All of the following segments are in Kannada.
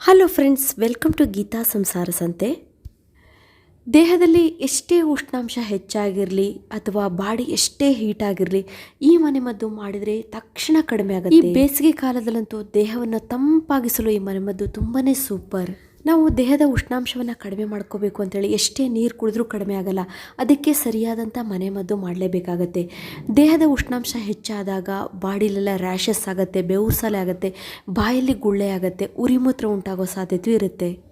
Hello friends welcome to Geetha Samsara Sante ದೇಹದಲ್ಲಿ ಎಷ್ಟೇ ಉಷ್ಣಾಂಶ ಹೆಚ್ಚಾಗಿರಲಿ ಅಥವಾ ಬಾಡಿ ಎಷ್ಟೇ ಹೀಟ್ ಆಗಿರಲಿ, ಈ ಮನೆಮದ್ದು ಮಾಡಿದರೆ ತಕ್ಷಣ ಕಡಿಮೆ ಆಗುತ್ತೆ. ಈ ಬೇಸಿಗೆ ಕಾಲದಲ್ಲಂತೂ ದೇಹವನ್ನು ತಂಪಾಗಿಸಲು ಈ ಮನೆಮದ್ದು ತುಂಬಾ ಸೂಪರ್ ನಾವು ದೇಹದ ಉಷ್ಣಾಂಶವನ್ನು ಕಡಿಮೆ ಮಾಡ್ಕೋಬೇಕು ಅಂತೇಳಿ ಎಷ್ಟೇ ನೀರು ಕುಡಿದ್ರೂ ಕಡಿಮೆ ಆಗಲ್ಲ. ಅದಕ್ಕೆ ಸರಿಯಾದಂಥ ಮನೆಮದ್ದು ಮಾಡಲೇಬೇಕಾಗತ್ತೆ. ದೇಹದ ಉಷ್ಣಾಂಶ ಹೆಚ್ಚಾದಾಗ ಬಾಡಿಲೆಲ್ಲ ರ್ಯಾಷಸ್ ಆಗುತ್ತೆ, ಬೆವರ್ಸಲೆ ಆಗುತ್ತೆ, ಬಾಯಲ್ಲಿ ಗುಳ್ಳೆ ಆಗುತ್ತೆ ಉರಿಮೂತ್ರ ಉಂಟಾಗೋ ಸಾಧ್ಯತೆ ಇರುತ್ತೆ.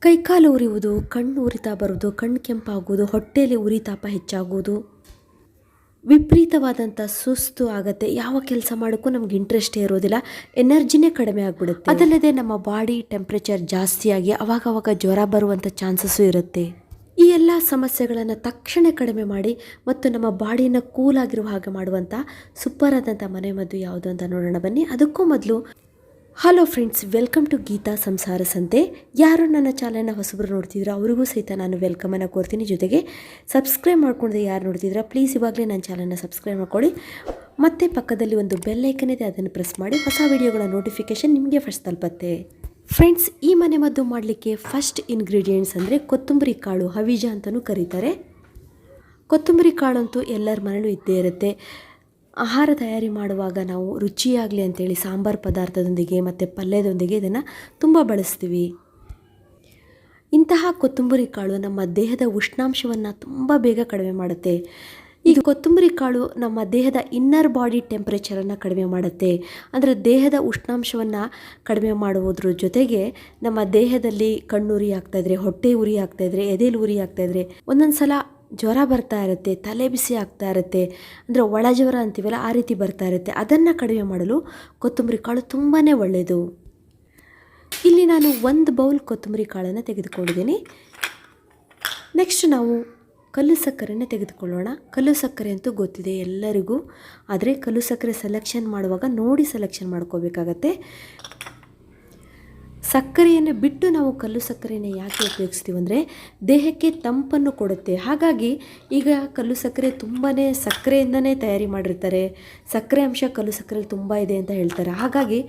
ಕೈಕಾಲು ಉರಿಯುವುದು, ಕಣ್ಣು ಉರಿತಾ ಬರುವುದು, ಕಣ್ಣು ಕೆಂಪಾಗುವುದು, ಹೊಟ್ಟೆಯಲ್ಲಿ ಉರಿತಾಪ ಹೆಚ್ಚಾಗೋದು ವಿಪರೀತವಾದಂಥ ಸುಸ್ತು ಆಗುತ್ತೆ. ಯಾವ ಕೆಲಸ ಮಾಡೋಕ್ಕೂ ನಮ್ಗೆ ಇಂಟ್ರೆಸ್ಟೇ ಇರೋದಿಲ್ಲ. ಎನರ್ಜಿನೇ ಕಡಿಮೆ ಆಗಿಬಿಡುತ್ತೆ. ಅದಲ್ಲದೆ ನಮ್ಮ ಬಾಡಿ ಟೆಂಪ್ರೇಚರ್ ಜಾಸ್ತಿಯಾಗಿ ಅವಾಗ ಜ್ವರ ಬರುವಂಥ ಚಾನ್ಸಸ್ಸು ಇರುತ್ತೆ. ಈ ಎಲ್ಲ ಸಮಸ್ಯೆಗಳನ್ನು ತಕ್ಷಣ ಕಡಿಮೆ ಮಾಡಿ ಮತ್ತು ನಮ್ಮ ಬಾಡಿನ ಕೂಲ್ ಆಗಿರುವ ಹಾಗೆ ಮಾಡುವಂಥ ಸೂಪರ್ ಆದಂಥ ಮನೆಮದ್ದು ಯಾವುದು ಅಂತ ನೋಡೋಣ ಬನ್ನಿ. ಅದಕ್ಕೂ ಮೊದಲು hello friends welcome to Geetha Samsara Sante ಯಾರು ನನ್ನ ಚಾನಲ್ನ ಹೊಸಬ್ರು ನೋಡ್ತಿದ್ರು ಅವರಿಗೂ ಸಹಿತ ನಾನು ವೆಲ್ಕಮನ್ನು ಕೋರ್ತೀನಿ. ಜೊತೆಗೆ ಸಬ್ಸ್ಕ್ರೈಬ್ ಮಾಡ್ಕೊಂಡ್ರೆ ಯಾರು ನೋಡ್ತಿದ್ದೀರಾ ಪ್ಲೀಸ್ ಇವಾಗಲೇ ನನ್ನ ಚಾನಲ್ನ ಸಬ್ಸ್ಕ್ರೈಬ್ ಮಾಡ್ಕೊಳ್ಳಿ. ಮತ್ತು ಪಕ್ಕದಲ್ಲಿ ಒಂದು ಬೆಲ್ ಐಕನ್ ಇದೆ, ಅದನ್ನು ಪ್ರೆಸ್ ಮಾಡಿ ಹೊಸ ವೀಡಿಯೋಗಳ ನೋಟಿಫಿಕೇಷನ್ ನಿಮಗೆ ಫಸ್ಟ್ ತಲುಪತ್ತೆ. ಫ್ರೆಂಡ್ಸ್ ಈ ಮನೆ ಮದ್ದು ಮಾಡಲಿಕ್ಕೆ ಫಸ್ಟ್ ಇಂಗ್ರೀಡಿಯೆಂಟ್ಸ್ ಅಂದರೆ ಕೊತ್ತಂಬರಿ ಕಾಳು, ಹವಿಜ ಅಂತಲೂ ಕರೀತಾರೆ. ಕೊತ್ತಂಬರಿ ಕಾಳಂತೂ ಎಲ್ಲರ ಮನೇಲೂ ಇದ್ದೇ ಇರುತ್ತೆ. ಆಹಾರ ತಯಾರಿ ಮಾಡುವಾಗ ನಾವು ರುಚಿಯಾಗಲಿ ಅಂತೇಳಿ ಸಾಂಬಾರು ಪದಾರ್ಥದೊಂದಿಗೆ ಮತ್ತು ಪಲ್ಯದೊಂದಿಗೆ ಇದನ್ನು ತುಂಬ ಬಳಸ್ತೀವಿ. ಇಂತಹ ಕೊತ್ತಂಬರಿ ಕಾಳು ನಮ್ಮ ದೇಹದ ಉಷ್ಣಾಂಶವನ್ನು ತುಂಬ ಬೇಗ ಕಡಿಮೆ ಮಾಡುತ್ತೆ. ಇದು ಕೊತ್ತಂಬರಿ ಕಾಳು ನಮ್ಮ ದೇಹದ ಇನ್ನರ್ ಬಾಡಿ ಟೆಂಪ್ರೇಚರನ್ನು ಕಡಿಮೆ ಮಾಡುತ್ತೆ. ಅಂದರೆ ದೇಹದ ಉಷ್ಣಾಂಶವನ್ನು ಕಡಿಮೆ ಮಾಡುವುದ್ರ ಜೊತೆಗೆ ನಮ್ಮ ದೇಹದಲ್ಲಿ ಕಣ್ಣು ಉರಿ ಆಗ್ತಾಯಿದ್ರೆ ಹೊಟ್ಟೆ ಉರಿ ಆಗ್ತಾಯಿದ್ರೆ ಎದೆಲಿ ಉರಿ ಆಗ್ತಾಯಿದ್ರೆ ಒಂದೊಂದು ಸಲ ಜ್ವರ ಬರ್ತಾ ಇರುತ್ತೆ, ತಲೆ ಬಿಸಿ ಆಗ್ತಾ ಇರುತ್ತೆ, ಅಂದರೆ ಒಳ ಜ್ವರ ಅಂತೀವಲ್ಲ, ಆ ರೀತಿ ಬರ್ತಾ ಇರುತ್ತೆ. ಅದನ್ನು ಕಡಿಮೆ ಮಾಡಲು ಕೊತ್ತಂಬರಿ ಕಾಳು ತುಂಬಾ ಒಳ್ಳೆಯದು ಇಲ್ಲಿ ನಾನು ಒಂದು ಬೌಲ್ ಕೊತ್ತಂಬರಿ ಕಾಳನ್ನು ತೆಗೆದುಕೊಂಡಿದ್ದೀನಿ. ನೆಕ್ಸ್ಟ್ ನಾವು ಕಲ್ಲು ಸಕ್ಕರೆಯನ್ನು ತೆಗೆದುಕೊಳ್ಳೋಣ. ಕಲ್ಲು ಸಕ್ಕರೆ ಅಂತೂ ಗೊತ್ತಿದೆ ಎಲ್ಲರಿಗೂ, ಆದರೆ ಕಲ್ಲು ಸಕ್ಕರೆ ಸೆಲೆಕ್ಷನ್ ಮಾಡುವಾಗ ನೋಡಿ ಸೆಲೆಕ್ಷನ್ ಮಾಡ್ಕೋಬೇಕಾಗತ್ತೆ. ಸಕ್ಕರೆಯನ್ನು ಬಿಟ್ಟು ನಾವು ಕಲ್ಲು ಸಕ್ಕರೆಯನ್ನು ಯಾಕೆ ಉಪಯೋಗಿಸ್ತೀವಿ ಅಂದರೆ ದೇಹಕ್ಕೆ ತಂಪನ್ನು ಕೊಡುತ್ತೆ. ಹಾಗಾಗಿ ಈಗ ಕಲ್ಲು ಸಕ್ಕರೆ ತುಂಬಾ ಸಕ್ಕರೆಯಿಂದನೇ ತಯಾರಿ ಮಾಡಿರ್ತಾರೆ. ಸಕ್ಕರೆ ಅಂಶ ಕಲ್ಲು ಸಕ್ಕರೆಯಲ್ಲಿ ತುಂಬ ಇದೆ ಅಂತ ಹೇಳ್ತಾರೆ. ಹಾಗಾಗಿ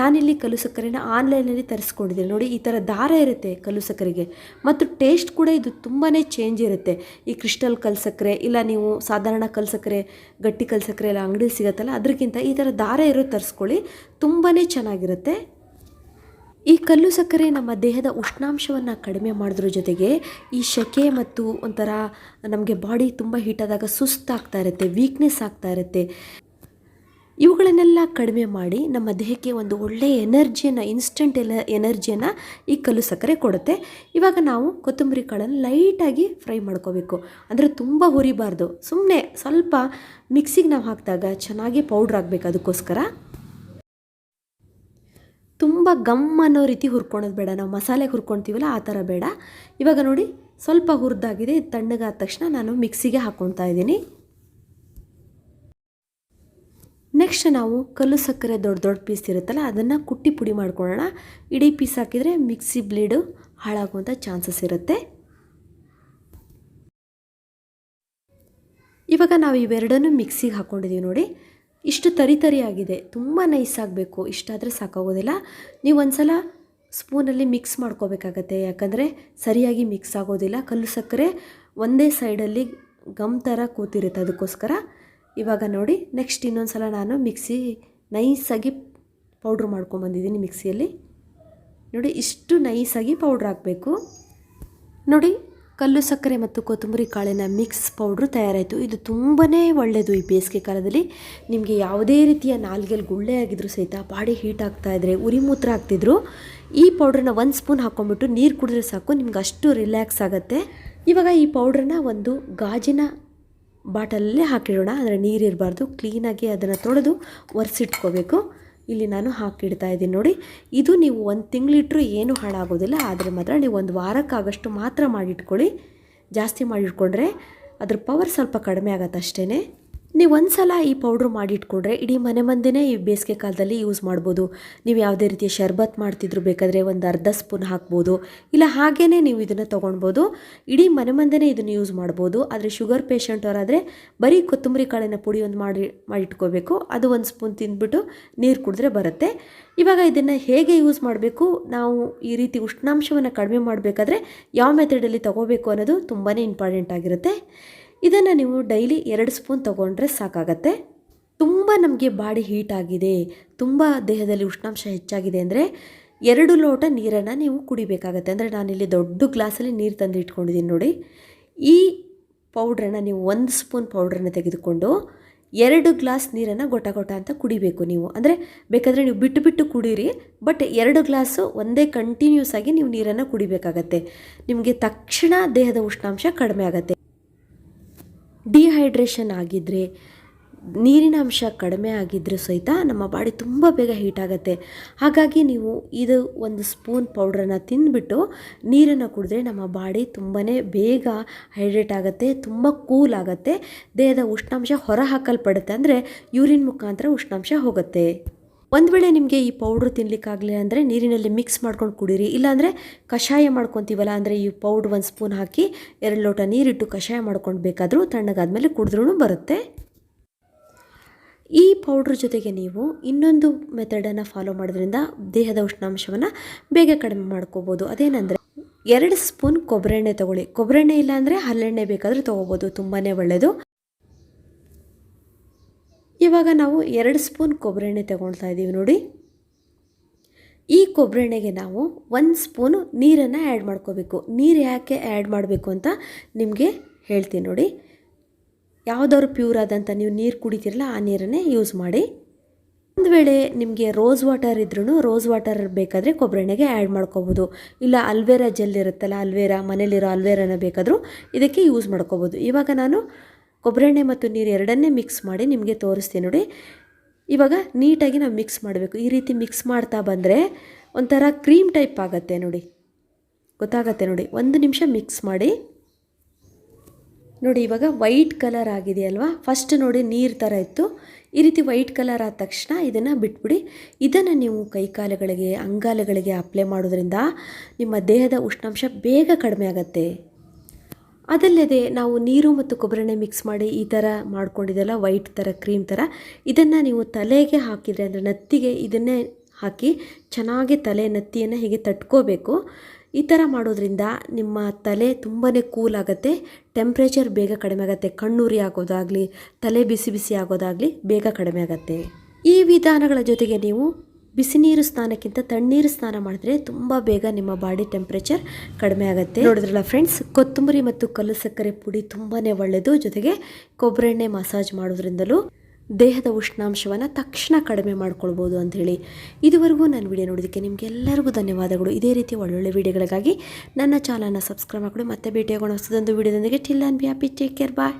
ನಾನಿಲ್ಲಿ ಕಲ್ಲು ಸಕ್ಕರೆನ ಆನ್ಲೈನಲ್ಲಿ ತರಿಸ್ಕೊಂಡಿದ್ದೀನಿ. ನೋಡಿ, ಈ ಥರ ದಾರ ಇರುತ್ತೆ ಕಲ್ಲು ಸಕ್ಕರೆಗೆ. ಮತ್ತು ಟೇಸ್ಟ್ ಕೂಡ ಇದು ತುಂಬಾ ಚೇಂಜ್ ಇರುತ್ತೆ. ಈ ಕ್ರಿಸ್ಟಲ್ ಕಲ್ಲು ಸಕ್ಕರೆ, ಇಲ್ಲ ನೀವು ಸಾಧಾರಣ ಕಲ್ಲು ಸಕ್ಕರೆ, ಗಟ್ಟಿ ಕಲ್ಲು ಸಕ್ಕರೆ ಎಲ್ಲ ಅಂಗಡಿಲಿ ಸಿಗುತ್ತಲ್ಲ ಅದಕ್ಕಿಂತ ಈ ಥರ ದಾರ ಇರೋದು ತರಿಸ್ಕೊಳ್ಳಿ ತುಂಬಾ ಚೆನ್ನಾಗಿರುತ್ತೆ. ಈ ಕಲ್ಲು ಸಕ್ಕರೆ ನಮ್ಮ ದೇಹದ ಉಷ್ಣಾಂಶವನ್ನು ಕಡಿಮೆ ಮಾಡಿದ್ರ ಜೊತೆಗೆ ಈ ಶೆಕೆ ಮತ್ತು ಒಂಥರ ನಮಗೆ ಬಾಡಿ ತುಂಬ ಹೀಟಾದಾಗ ಸುಸ್ತಾಗ್ತಾ ಇರುತ್ತೆ ವೀಕ್ನೆಸ್ ಆಗ್ತಾ ಇರುತ್ತೆ. ಇವುಗಳನ್ನೆಲ್ಲ ಕಡಿಮೆ ಮಾಡಿ ನಮ್ಮ ದೇಹಕ್ಕೆ ಒಂದು ಒಳ್ಳೆಯ ಎನರ್ಜಿಯನ್ನು ಇನ್ಸ್ಟಂಟ್ ಎಲ ಎನರ್ಜಿಯನ್ನು ಈ ಕಲ್ಲು ಸಕ್ಕರೆ ಕೊಡುತ್ತೆ. ಇವಾಗ ನಾವು ಕೊತ್ತಂಬರಿ ಕಾಳನ್ನು ಲೈಟಾಗಿ ಫ್ರೈ ಮಾಡ್ಕೋಬೇಕು. ಅಂದರೆ ತುಂಬ ಹುರಿಬಾರ್ದು. ಸುಮ್ಮನೆ ಸ್ವಲ್ಪ ಮಿಕ್ಸಿಗೆ ನಾವು ಹಾಕಿದಾಗ ಚೆನ್ನಾಗಿ ಪೌಡ್ರ್ ಆಗಬೇಕು ಅದಕ್ಕೋಸ್ಕರ. ತುಂಬ ಗಮ್ ಅನ್ನೋ ರೀತಿ ಹುರ್ಕೊಳೋದು ಬೇಡ. ನಾವು ಮಸಾಲೆಗೆ ಹುರ್ಕೊಳ್ತೀವಲ್ಲ ಆ ಥರ ಬೇಡ. ಇವಾಗ ನೋಡಿ, ಸ್ವಲ್ಪ ಹುರಿದಾಗಿದೆ, ತಣ್ಣಗಾದ ತಕ್ಷಣ ನಾನು ಮಿಕ್ಸಿಗೆ ಹಾಕ್ಕೊತಾ ಇದ್ದೀನಿ. ನೆಕ್ಸ್ಟ್ ನಾವು ಕಲ್ಲು ಸಕ್ಕರೆ ದೊಡ್ಡ ದೊಡ್ಡ ಪೀಸ್ ಇರುತ್ತಲ್ಲ, ಅದನ್ನು ಕುಟ್ಟಿ ಪುಡಿ ಮಾಡ್ಕೊಳ್ಳೋಣ. ಇಡೀ ಪೀಸ್ ಹಾಕಿದರೆ ಮಿಕ್ಸಿ ಬ್ಲೇಡು ಹಾಳಾಗುವಂಥ ಚಾನ್ಸಸ್ ಇರುತ್ತೆ. ಇವಾಗ ನಾವು ಇವೆರಡನ್ನೂ ಮಿಕ್ಸಿಗೆ ಹಾಕ್ಕೊಂಡಿದ್ದೀವಿ ನೋಡಿ. ಇಷ್ಟು ತರಿ ತರಿ ಆಗಿದೆ ತುಂಬ ನೈಸ್ ಆಗಬೇಕು ಇಷ್ಟಾದರೆ ಸಾಕಾಗೋದಿಲ್ಲ. ನೀವು ಒಂದ್ಸಲ ಸ್ಪೂನಲ್ಲಿ ಮಿಕ್ಸ್ ಮಾಡ್ಕೋಬೇಕಾಗತ್ತೆ, ಯಾಕಂದರೆ ಸರಿಯಾಗಿ ಮಿಕ್ಸ್ ಆಗೋದಿಲ್ಲ. ಕಲ್ಲು ಸಕ್ಕರೆ ಒಂದೇ ಸೈಡಲ್ಲಿ ಗಮ್ ಥರ ಕೂತಿರುತ್ತೆ ಅದಕ್ಕೋಸ್ಕರ. ಇವಾಗ ನೋಡಿ ನೆಕ್ಸ್ಟ್ ಇನ್ನೊಂದು ಸಲ ನಾನು ಮಿಕ್ಸಿ ನೈಸಾಗಿ ಪೌಡ್ರ್ ಮಾಡ್ಕೊಂಬಂದಿದ್ದೀನಿ ಮಿಕ್ಸಿಯಲ್ಲಿ ನೋಡಿ, ಇಷ್ಟು ನೈಸಾಗಿ ಪೌಡ್ರ್ ಹಾಕಬೇಕು. ನೋಡಿ ಕಲ್ಲು ಸಕ್ಕರೆ ಮತ್ತು ಕೊತ್ತಂಬರಿ ಕಾಳಿನ ಮಿಕ್ಸ್ ಪೌಡ್ರು ತಯಾರಾಯಿತು. ಇದು ತುಂಬಾ ಒಳ್ಳೆಯದು ಈ ಬೇಸಿಗೆ ಕಾಲದಲ್ಲಿ. ನಿಮಗೆ ಯಾವುದೇ ರೀತಿಯ ನಾಲ್ಗೆಲ್ಲಿ ಗುಳ್ಳೆ ಆಗಿದ್ರು ಸಹಿತ ಬಾಡಿ ಹೀಟ್ ಆಗ್ತಾ ಇದ್ರೆ, ಉರಿ ಮೂತ್ರ ಆಗ್ತಿದ್ರು, ಈ ಪೌಡ್ರನ್ನ ಒಂದು ಸ್ಪೂನ್ ಹಾಕ್ಕೊಂಡ್ಬಿಟ್ಟು ನೀರು ಕುಡಿದ್ರೆ ಸಾಕು, ನಿಮ್ಗೆ ಅಷ್ಟು ರಿಲ್ಯಾಕ್ಸ್ ಆಗುತ್ತೆ. ಇವಾಗ ಈ ಪೌಡ್ರನ್ನ ಒಂದು ಗಾಜಿನ ಬಾಟಲಲ್ಲೇ ಹಾಕಿಡೋಣ. ಅಂದರೆ ನೀರು ಇರಬಾರ್ದು, ಕ್ಲೀನಾಗಿ ಅದನ್ನು ತೊಳೆದು ಒರೆಸಿಟ್ಕೋಬೇಕು. ಇಲ್ಲಿ ನಾನು ಹಾಕಿಡ್ತಾ ಇದ್ದೀನಿ ನೋಡಿ. ಇದು ನೀವು ಒಂದು ತಿಂಗಳಿಟ್ರೂ ಏನು ಹಾಳಾಗೋದಿಲ್ಲ. ಆದರೆ ಮಾತ್ರ ನೀವು ಒಂದು ವಾರಕ್ಕಾಗಷ್ಟು ಮಾತ್ರ ಮಾಡಿಟ್ಕೊಳ್ಳಿ. ಜಾಸ್ತಿ ಮಾಡಿಟ್ಕೊಂಡ್ರೆ ಅದ್ರ ಪವರ್ ಸ್ವಲ್ಪ ಕಡಿಮೆ ಆಗತ್ತೆ ಅಷ್ಟೇ ನೀವು ಒಂದ್ಸಲ ಈ ಪೌಡ್ರ್ ಮಾಡಿಟ್ಕೊಂಡ್ರೆ ಇಡೀ ಮನೆ ಮಂದಿನೇ ಈ ಬೇಸಿಗೆ ಕಾಲದಲ್ಲಿ ಯೂಸ್ ಮಾಡ್ಬೋದು. ನೀವು ಯಾವುದೇ ರೀತಿಯ ಶರ್ಬತ್ ಮಾಡ್ತಿದ್ರು ಬೇಕಾದರೆ ಒಂದು ಅರ್ಧ ಸ್ಪೂನ್ ಹಾಕ್ಬೋದು. ಇಲ್ಲ ಹಾಗೇ ನೀವು ಇದನ್ನು ತೊಗೊಳ್ಬೋದು ಇಡೀ ಮನೆ ಮಂದಿನೇ ಇದನ್ನು ಯೂಸ್ ಮಾಡ್ಬೋದು. ಆದರೆ ಶುಗರ್ ಪೇಷಂಟವರಾದರೆ ಬರೀ ಕೊತ್ತಂಬರಿ ಕಾಳಿನ ಪುಡಿ ಒಂದು ಮಾಡಿ, ಮಾಡಿಟ್ಕೋಬೇಕು. ಅದು ಒಂದು ಸ್ಪೂನ್ ತಿಂದ್ಬಿಟ್ಟು ನೀರು ಕುಡಿದ್ರೆ ಬರುತ್ತೆ. ಇವಾಗ ಇದನ್ನು ಹೇಗೆ ಯೂಸ್ ಮಾಡಬೇಕು? ನಾವು ಈ ರೀತಿ ಉಷ್ಣಾಂಶವನ್ನು ಕಡಿಮೆ ಮಾಡಬೇಕಾದ್ರೆ ಯಾವ ಮೆಥಡಲ್ಲಿ ತೊಗೋಬೇಕು ಅನ್ನೋದು ತುಂಬಾ ಇಂಪಾರ್ಟೆಂಟ್ ಆಗಿರುತ್ತೆ. ಇದನ್ನು ನೀವು ಡೈಲಿ ಎರಡು ಸ್ಪೂನ್ ತೊಗೊಂಡ್ರೆ ಸಾಕಾಗತ್ತೆ. ತುಂಬ ನಮಗೆ ಬಾಡಿ ಹೀಟ್ ಆಗಿದೆ, ತುಂಬ ದೇಹದಲ್ಲಿ ಉಷ್ಣಾಂಶ ಹೆಚ್ಚಾಗಿದೆ ಅಂದರೆ ಎರಡು ಲೋಟ ನೀರನ್ನು ನೀವು ಕುಡಿಬೇಕಾಗತ್ತೆ. ಅಂದರೆ ನಾನಿಲ್ಲಿ ದೊಡ್ಡ ಗ್ಲಾಸಲ್ಲಿ ನೀರು ತಂದು ಇಟ್ಕೊಂಡಿದ್ದೀನಿ ನೋಡಿ. ಈ ಪೌಡ್ರನ್ನು ನೀವು ಒಂದು ಸ್ಪೂನ್ ಪೌಡ್ರನ್ನು ತೆಗೆದುಕೊಂಡು ಎರಡು ಗ್ಲಾಸ್ ನೀರನ್ನು ಗೊಟ ಗೊಟ ಅಂತ ಕುಡಿಬೇಕು ನೀವು. ಅಂದರೆ ಬೇಕಾದರೆ ನೀವು ಬಿಟ್ಟು ಬಿಟ್ಟು ಕುಡೀರಿ, ಬಟ್ ಎರಡು ಗ್ಲಾಸು ಒಂದೇ ಕಂಟಿನ್ಯೂಸ್ ಆಗಿ ನೀವು ನೀರನ್ನು ಕುಡಿಬೇಕಾಗತ್ತೆ. ನಿಮಗೆ ತಕ್ಷಣ ದೇಹದ ಉಷ್ಣಾಂಶ ಕಡಿಮೆ ಆಗುತ್ತೆ. ಡಿಹೈಡ್ರೇಷನ್ ಆಗಿದ್ದರೆ ನೀರಿನ ಅಂಶ ಕಡಿಮೆ ಆಗಿದ್ದರೂ ಸಹಿತ ನಮ್ಮ ಬಾಡಿ ತುಂಬ ಬೇಗ ಹೀಟ್ ಆಗುತ್ತೆ. ಹಾಗಾಗಿ ನೀವು ಇದು ಒಂದು ಸ್ಪೂನ್ ಪೌಡ್ರನ್ನ ತಿಂದುಬಿಟ್ಟು ನೀರನ್ನು ಕುಡಿದ್ರೆ ನಮ್ಮ ಬಾಡಿ ತುಂಬಾ ಬೇಗ ಹೈಡ್ರೇಟ್ ಆಗುತ್ತೆ, ತುಂಬ ಕೂಲ್ ಆಗುತ್ತೆ. ದೇಹದ ಉಷ್ಣಾಂಶ ಹೊರ ಹಾಕಲ್ಪಡುತ್ತೆ ಅಂದರೆ ಯೂರಿನ್ ಮುಖಾಂತರ ಉಷ್ಣಾಂಶ ಹೋಗುತ್ತೆ. ಒಂದು ವೇಳೆ ನಿಮಗೆ ಈ ಪೌಡ್ರ್ ತಿನ್ನಲಿಕ್ಕಾಗಲಿಲ್ಲ ಅಂದರೆ ನೀರಿನಲ್ಲಿ ಮಿಕ್ಸ್ ಮಾಡ್ಕೊಂಡು ಕುಡೀರಿ. ಇಲ್ಲಾಂದರೆ ಕಷಾಯ ಮಾಡ್ಕೊತೀವಲ್ಲ, ಅಂದರೆ ಈ ಪೌಡ್ರ್ ಒಂದು ಸ್ಪೂನ್ ಹಾಕಿ ಎರಡು ಲೋಟ ನೀರಿಟ್ಟು ಕಷಾಯ ಮಾಡ್ಕೊಂಡು ಬೇಕಾದರೂ ತಣ್ಣಗಾದ್ಮೇಲೆ ಕುಡಿದ್ರೂ ಬರುತ್ತೆ. ಈ ಪೌಡ್ರ್ ಜೊತೆಗೆ ನೀವು ಇನ್ನೊಂದು ಮೆಥಡನ್ನು ಫಾಲೋ ಮಾಡೋದ್ರಿಂದ ದೇಹದ ಉಷ್ಣಾಂಶವನ್ನು ಬೇಗ ಕಡಿಮೆ ಮಾಡ್ಕೋಬೋದು. ಅದೇನೆಂದರೆ ಎರಡು ಸ್ಪೂನ್ ಕೊಬ್ಬರೆಣ್ಣೆ ತೊಗೊಳ್ಳಿ. ಕೊಬ್ಬರೆಣ್ಣೆ ಇಲ್ಲಾಂದರೆ ಹಲ್ಲೆಣ್ಣೆ ಬೇಕಾದರೂ ತೊಗೋಬೋದು ತುಂಬಾ ಒಳ್ಳೆಯದು ಇವಾಗ ನಾವು ಎರಡು ಸ್ಪೂನ್ ಕೊಬ್ಬರೆಣ್ಣೆ ತಗೊಳ್ತಾ ಇದ್ದೀವಿ ನೋಡಿ. ಈ ಕೊಬ್ಬರೆಣ್ಣೆಗೆ ನಾವು ಒಂದು ಸ್ಪೂನು ನೀರನ್ನು ಆ್ಯಡ್ ಮಾಡ್ಕೋಬೇಕು. ನೀರು ಯಾಕೆ ಆ್ಯಡ್ ಮಾಡಬೇಕು ಅಂತ ನಿಮಗೆ ಹೇಳ್ತೀನಿ ನೋಡಿ. ಯಾವುದಾದ್ರು ಪ್ಯೂರ್ ಆದಂಥ ನೀವು ನೀರು ಕುಡಿತೀರಲ್ಲ ಆ ನೀರನ್ನೇ ಯೂಸ್ ಮಾಡಿ. ಒಂದು ವೇಳೆ ನಿಮಗೆ ರೋಸ್ ವಾಟರ್ ಇದ್ರೂ ರೋಸ್ ವಾಟರ್ ಬೇಕಾದರೆ ಕೊಬ್ಬರೆಣ್ಣೆಗೆ ಆ್ಯಡ್ ಮಾಡ್ಕೋಬೋದು. ಇಲ್ಲ ಅಲ್ವೇರಾ ಜೆಲ್ ಇರುತ್ತಲ್ಲ ಅಲ್ವೇರಾ ಮನೇಲಿರೋ ಅಲ್ವೇರಾನ ಬೇಕಾದರೂ ಇದಕ್ಕೆ ಯೂಸ್ ಮಾಡ್ಕೋಬೋದು. ಇವಾಗ ನಾನು ಕೊಬ್ಬರೆಣ್ಣೆ ಮತ್ತು ನೀರು ಎರಡನ್ನೇ ಮಿಕ್ಸ್ ಮಾಡಿ ನಿಮಗೆ ತೋರಿಸ್ತೀನಿ ನೋಡಿ. ಇವಾಗ ನೀಟಾಗಿ ನಾವು ಮಿಕ್ಸ್ ಮಾಡಬೇಕು. ಈ ರೀತಿ ಮಿಕ್ಸ್ ಮಾಡ್ತಾ ಬಂದರೆ ಒಂಥರ ಕ್ರೀಮ್ ಟೈಪ್ ಆಗುತ್ತೆ ನೋಡಿ. ಗೊತ್ತಾಗತ್ತೆ ನೋಡಿ. ಒಂದು ನಿಮಿಷ ಮಿಕ್ಸ್ ಮಾಡಿ. ನೋಡಿ ಇವಾಗ ವೈಟ್ ಕಲರ್ ಆಗಿದೆಯಲ್ವಾ ಫಸ್ಟ್ ನೋಡಿ ನೀರು ಥರ ಇತ್ತು. ಈ ರೀತಿ ವೈಟ್ ಕಲರ್ ಆದ ತಕ್ಷಣ ಇದನ್ನು ಬಿಟ್ಬಿಡಿ. ಇದನ್ನು ನೀವು ಕೈಕಾಲುಗಳಿಗೆ, ಅಂಗಾಲುಗಳಿಗೆ ಅಪ್ಲೈ ಮಾಡೋದ್ರಿಂದ ನಿಮ್ಮ ದೇಹದ ಉಷ್ಣಾಂಶ ಬೇಗ ಕಡಿಮೆ ಆಗುತ್ತೆ. ಅದಲ್ಲದೆ ನಾವು ನೀರು ಮತ್ತು ಕೊಬ್ಬರೆಣ್ಣೆ ಮಿಕ್ಸ್ ಮಾಡಿ ಈ ಥರ ಮಾಡ್ಕೊಂಡಿದ್ದೆಲ್ಲ ವೈಟ್ ಥರ ಕ್ರೀಮ್ ಥರ ಇದನ್ನು ನೀವು ತಲೆಗೆ ಹಾಕಿದರೆ ಅಂದರೆ ನತ್ತಿಗೆ ಇದನ್ನೇ ಹಾಕಿ ಚೆನ್ನಾಗಿ ತಲೆ ನತ್ತಿಯನ್ನು ಹೀಗೆ ತಟ್ಕೋಬೇಕು. ಈ ಥರ ಮಾಡೋದ್ರಿಂದ ನಿಮ್ಮ ತಲೆ ತುಂಬಾ ಕೂಲ್ ಆಗುತ್ತೆ. ಟೆಂಪ್ರೇಚರ್ ಬೇಗ ಕಡಿಮೆ ಆಗುತ್ತೆ. ಕಣ್ಣುರಿ ಆಗೋದಾಗಲಿ, ತಲೆ ಬಿಸಿ ಬಿಸಿ ಆಗೋದಾಗಲಿ ಬೇಗ ಕಡಿಮೆ ಆಗುತ್ತೆ. ಈ ವಿಧಾನಗಳ ಜೊತೆಗೆ ನೀವು ಬಿಸಿ ನೀರು ಸ್ನಾನಕ್ಕಿಂತ ತಣ್ಣೀರು ಸ್ನಾನ ಮಾಡಿದ್ರೆ ತುಂಬ ಬೇಗ ನಿಮ್ಮ ಬಾಡಿ ಟೆಂಪ್ರೇಚರ್ ಕಡಿಮೆ ಆಗುತ್ತೆ. ನೋಡಿದ್ರಲ್ಲ ಫ್ರೆಂಡ್ಸ್ ಕೊತ್ತಂಬರಿ ಮತ್ತು ಕಲ್ಲು ಸಕ್ಕರೆ ಪುಡಿ ತುಂಬಾ ಒಳ್ಳೆಯದು ಜೊತೆಗೆ ಕೊಬ್ಬರೆಣ್ಣೆ ಮಸಾಜ್ ಮಾಡೋದ್ರಿಂದಲೂ ದೇಹದ ಉಷ್ಣಾಂಶವನ್ನು ತಕ್ಷಣ ಕಡಿಮೆ ಮಾಡ್ಕೊಳ್ಬೋದು ಅಂಥೇಳಿ ಇದುವರೆಗೂ ನಾನು ವಿಡಿಯೋ ನೋಡೋದಕ್ಕೆ ನಿಮಗೆಲ್ಲರಿಗೂ ಧನ್ಯವಾದಗಳು. ಇದೇ ರೀತಿ ಒಳ್ಳೊಳ್ಳೆ ವಿಡಿಯೋಗಳಿಗಾಗಿ ನನ್ನ ಚಾನಲ್ನ ಸಬ್ಸ್ಕ್ರೈಬ್ ಮಾಡ್ಕೊಳ್ಳಿ ಮತ್ತೆ ಭೇಟಿಯಾಗೋಣ ಹೊಸದೊಂದು ವಿಡಿಯೋದೊಂದಿಗೆ till and be happy take care bye